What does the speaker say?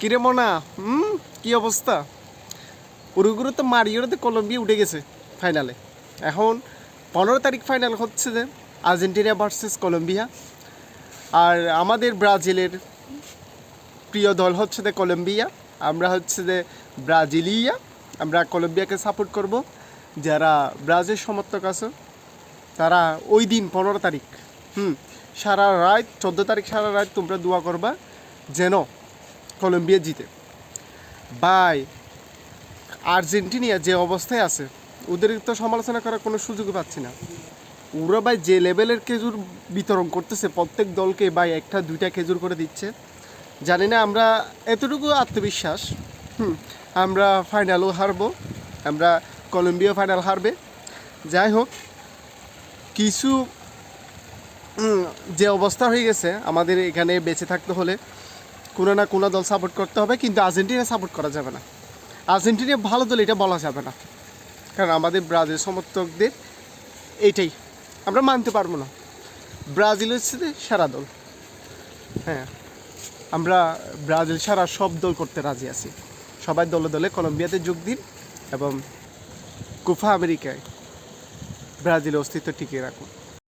কিরে মনা? হুম? কি অবস্থা? উরুগুরু তো মারিওতে কলম্বিয়া উঠে গেছে ফাইনালে এখন পনেরো তারিখ ফাইনাল হচ্ছে যে আর্জেন্টিনা ভার্সেস কলম্বিয়া। আর আমাদের ব্রাজিলের প্রিয় দল হচ্ছে যে কলম্বিয়া। আমরা হচ্ছে যে ব্রাজিলিয়া। আমরা কলম্বিয়াকে সাপোর্ট করব। যারা ব্রাজিল সমর্থক আছে, তারা ওই দিন পনেরো তারিখ, হুম, সারা রাত, চোদ্দ তারিখ সারা রাত তোমরা দোয়া করবা যেন কলম্বিয়া জিতে। বাই আর্জেন্টিনিয়া যে অবস্থায় আছে, ওদের তো সমালোচনা করার কোনো সুযোগ পাচ্ছি না। ওরা ভাই যে লেভেলের খেজুর বিতরণ করতেছে, প্রত্যেক দলকে ভাই একটা, দুইটা খেজুর করে দিচ্ছে। জানি না, আমরা এতটুকু আত্মবিশ্বাস, হুম, আমরা ফাইনালও হারবো, আমরা কলম্বিয়া ফাইনাল হারবে। যাই হোক, কিছু যে অবস্থা হয়ে গেছে, আমাদের এখানে বেঁচে থাকতে হলে কোনো না কোনো দল সাপোর্ট করতে হবে, কিন্তু আর্জেন্টিনা সাপোর্ট করা যাবে না। আর্জেন্টিনা ভালো দল, এটা বলা যাবে না। কারণ আমাদের ব্রাজিল সমর্থকদের এইটাই। আমরা মানতে পারব না। ব্রাজিল হচ্ছে সেরা দল। হ্যাঁ আমরা ব্রাজিল সারা সব দল করতে রাজি আছি। সবাই দলে দলে কলম্বিয়াতে যোগ দিন এবং কুফা আমেরিকায় ব্রাজিলের অস্তিত্ব টিকিয়ে রাখুন।